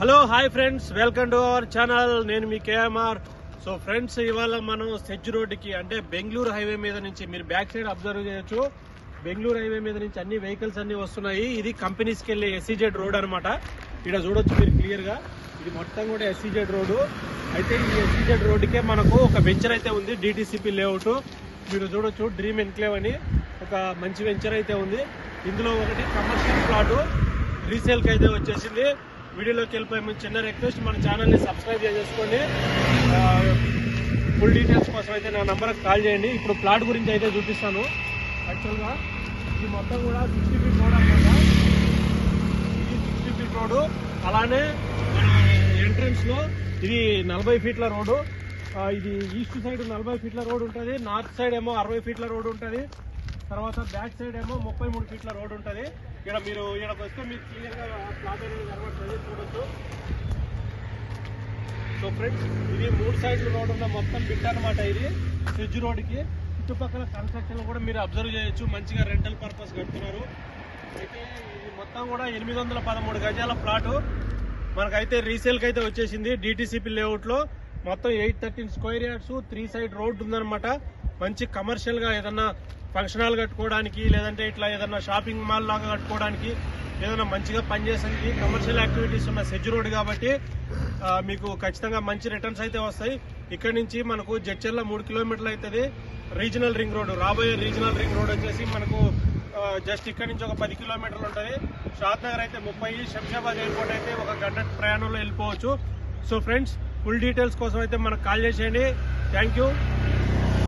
Hello hi friends welcome to our channel నేను మీ KMR so friends ఇవాళ మనం సెజ్ రోడ్డుకి అంటే బెంగళూరు హైవే మీద నుంచి మీరు బ్యాక్ సైడ్ అబ్జర్వ్ చేయొచ్చు. బెంగళూరు హైవే మీద నుంచి అన్ని వెహికల్స్ అన్ని వస్తున్నాయి. ఇది కంపెనీస్కి వెళ్ళే ఎస్సీజెడ్ రోడ్ అనమాట ఇక్కడ చూడొచ్చు మీరు క్లియర్గా. ఇది మొత్తం కూడా ఎస్సీజెడ్ రోడ్ అయితే ఈ ఎస్సీజెడ్ రోడ్డుకే మనకు ఒక వెంచర్ అయితే ఉంది డిటిసిపి లేఅవుట్ మీరు చూడొచ్చు డ్రీమ్ ఎన్క్లేవ్ అని ఒక మంచి వెంచర్ అయితే ఉంది. ఇందులో ఒకటి కమర్షియల్ ప్లాట్ రీసేల్కి అయితే వచ్చేసింది. వీడియోలోకి వెళ్ళిపోయి చిన్న రిక్వెస్ట్ మన ఛానల్ని సబ్స్క్రైబ్ చేసేసుకోండి. ఫుల్ డీటెయిల్స్ కోసం అయితే నా నెంబర్కి కాల్ చేయండి. ఇప్పుడు ప్లాట్ గురించి అయితే చూపిస్తాను. యాక్చువల్గా ఇది మొత్తం కూడా సిక్స్టీ ఫీట్ రోడ్ అనమాట ఇది సిక్స్టీ ఫీట్ రోడ్ అలానే ఎంట్రన్స్లో ఇది నలభై ఫీట్ల రోడ్డు. ఇది ఈస్ట్ సైడ్ నలభై ఫీట్ల రోడ్ ఉంటుంది. నార్త్ సైడ్ ఏమో అరవై ఫీట్ల రోడ్ ఉంటుంది. తర్వాత బ్యాక్ సైడ్ ఏమో ముప్పై మూడు ఫీట్ల రోడ్ ఉంటుంది. ఇక్కడ మీరు ఇక్కడికి వస్తే మీకు క్లియర్గా ప్లాట్ సో ఫ్రెండ్స్ ఇది మూడు సైడ్ రోడ్ ఉన్న మొత్తం బిట్ అనమాట ఇది. ఫ్రిడ్జ్ రోడ్కి చుట్టుపక్కల కన్స్ట్రక్షన్ కూడా మీరు అబ్జర్వ్ చేయొచ్చు. మంచిగా రెంటల్ పర్పస్ కడుతున్నారు. అయితే ఇది మొత్తం కూడా ఎనిమిది వందల పదమూడు గజాల ప్లాట్ మనకైతే రీసేల్కి అయితే వచ్చేసింది. డిటిసిపి లేఅవుట్లో మొత్తం eight thirteen square yards three side road ఉందన్నమాట. మంచి కమర్షియల్గా ఏదన్నా ఫంక్షన్ హాల్ కట్టుకోవడానికి లేదంటే ఇట్లా ఏదన్నా షాపింగ్ మాల్ లాగా కట్టుకోవడానికి ఏదైనా మంచిగా పనిచేసేది కమర్షియల్ యాక్టివిటీస్ ఉన్న సెజ్ రోడ్ కాబట్టి మీకు ఖచ్చితంగా మంచి రిటర్న్స్ అయితే వస్తాయి. ఇక్కడ నుంచి మనకు జడ్చర్ల మూడు కిలోమీటర్లు అవుతుంది రీజనల్ రింగ్ రోడ్ రాబోయే రీజనల్ రింగ్ రోడ్ వచ్చేసి మనకు జస్ట్ ఇక్కడ నుంచి ఒక పది కిలోమీటర్లు ఉంటుంది. షాద్ నగర్ అయితే ముప్పై శంషాబాద్ ఎయిర్పోర్ట్ అయితే ఒక గంట ప్రయాణంలో వెళ్ళిపోవచ్చు. సో ఫ్రెండ్స్ ఫుల్ డీటెయిల్స్ కోసం అయితే మనకు కాల్ చేసేయండి. Thank you